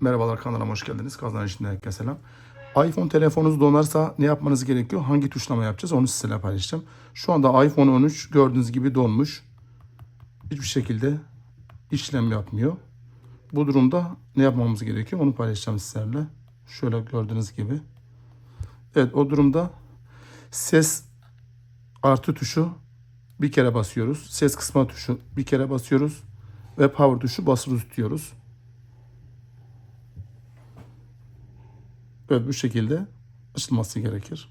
Merhabalar kanalıma hoş geldiniz. Kazan içinde herkese selam. iPhone telefonunuz donarsa ne yapmanız gerekiyor? Hangi tuşlama yapacağız? Onu sizinle paylaşacağım. Şu anda iPhone 13 gördüğünüz gibi donmuş. Hiçbir şekilde işlem yapmıyor. Bu durumda ne yapmamız gerekiyor? Onu paylaşacağım sizlerle. Şöyle gördüğünüz gibi. Evet o durumda ses artı tuşu bir kere basıyoruz. Ses kısma tuşu bir kere basıyoruz. Ve power tuşu basılı tutuyoruz. Evet bu şekilde açılması gerekir.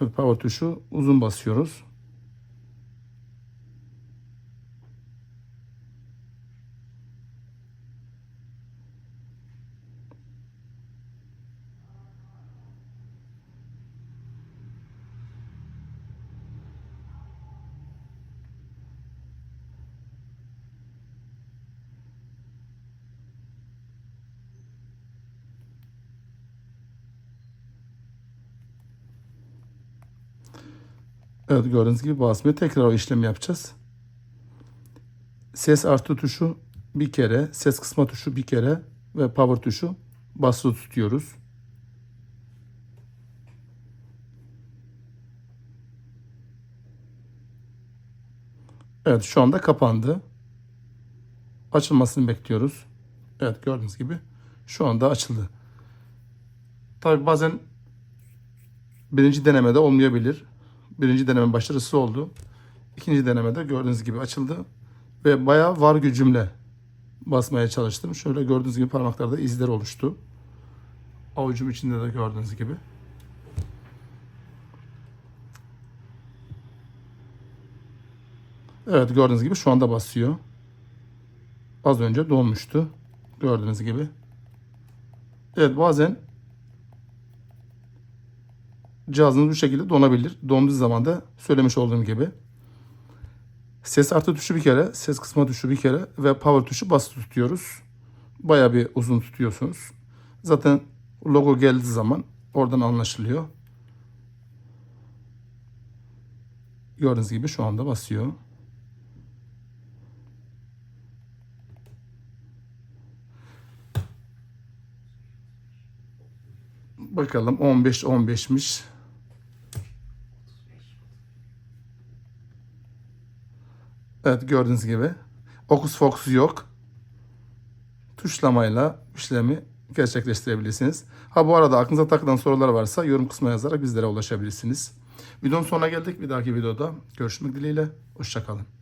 Evet power tuşu uzun basıyoruz. Evet gördüğünüz gibi basmıyor. Tekrar o işlemi yapacağız. Ses artı tuşu bir kere, ses kısma tuşu bir kere ve power tuşu basılı tutuyoruz. Evet şu anda kapandı. Açılmasını bekliyoruz. Evet gördüğünüz gibi şu anda açıldı. Tabi bazen birinci denemede olmayabilir. Birinci deneme başarısız oldu. İkinci denemede gördüğünüz gibi açıldı. Ve bayağı var gücümle basmaya çalıştım. Şöyle gördüğünüz gibi parmaklarda izler oluştu. Avucum içinde de gördüğünüz gibi. Evet gördüğünüz gibi şu anda basıyor. Az önce donmuştu. Gördüğünüz gibi. Evet bazen cihazınız bu şekilde donabilir. Donduğu zaman da söylemiş olduğum gibi ses artı tuşu bir kere, ses kısma tuşu bir kere ve power tuşu basılı tutuyoruz. Baya bir uzun tutuyorsunuz. Zaten logo geldiği zaman oradan anlaşılıyor. Gördüğünüz gibi şu anda basıyor. Bakalım 15 15'miş. Evet gördüğünüz gibi. Okus fokus yok. Tuşlamayla işlemi gerçekleştirebilirsiniz. Ha bu arada aklınıza takılan sorular varsa yorum kısmına yazarak bizlere ulaşabilirsiniz. Videonun sonuna geldik. Bir dahaki videoda görüşmek dileğiyle. Hoşçakalın.